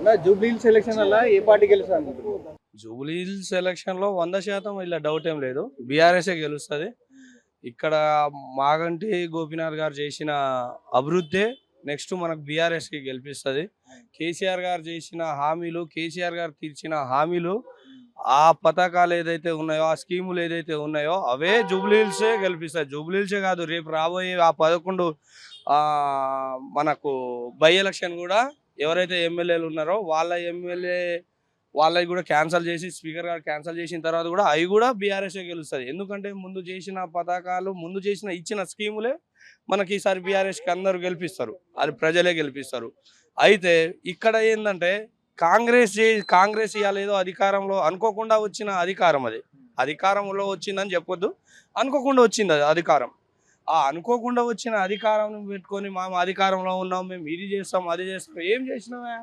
అన్న Jubilee selection ఏ party Jubilee లో వంద శాతం ఇలా డౌట్ ఏం లేదు. బీఆర్ఎస్ఏ గెలుస్తుంది. ఇక్కడ మాగంటి గోపీనాథ్ గారు చేసిన అభివృద్ధి నెక్స్ట్ మనకు బీఆర్ఎస్కి గెలిపిస్తుంది. కేసీఆర్ గారు చేసిన హామీలు కేసీఆర్ గారు తీర్చిన హామీలు ఆ పథకాలు ఏదైతే ఉన్నాయో ఆ స్కీములు ఏదైతే ఉన్నాయో అవే జూబ్లీహిల్సే గెలిపిస్తాయి. జూబ్లీహిల్సే కాదు రేపు రాబోయే ఆ పదకొండు మనకు బై ఎలక్షన్ కూడా ఎవరైతే ఎమ్మెల్యేలు ఉన్నారో వాళ్ళ ఎమ్మెల్యే వాళ్ళకి కూడా క్యాన్సల్ చేసి స్పీకర్ గారు క్యాన్సల్ చేసిన తర్వాత కూడా అవి కూడా బీఆర్ఎస్ఏ గెలుస్తుంది. ఎందుకంటే ముందు చేసిన పథకాలు ముందు చేసిన ఇచ్చిన స్కీములే మనకి ఈసారి బీఆర్ఎస్కి అందరూ గెలిపిస్తారు. అది ప్రజలే గెలిపిస్తారు. అయితే ఇక్కడ ఏంటంటే కాంగ్రెస్ కాంగ్రెస్ ఇవ్వలేదో అధికారంలో అనుకోకుండా వచ్చిన అధికారం అది. అధికారంలో వచ్చిందని చెప్పొద్దు. అనుకోకుండా వచ్చింది అది అధికారం. ఆ అనుకోకుండా వచ్చిన అధికారం పెట్టుకొని మేము అధికారంలో ఉన్నాం మేము ఇది చేస్తాం అది చేస్తాం ఏం చేసినావా?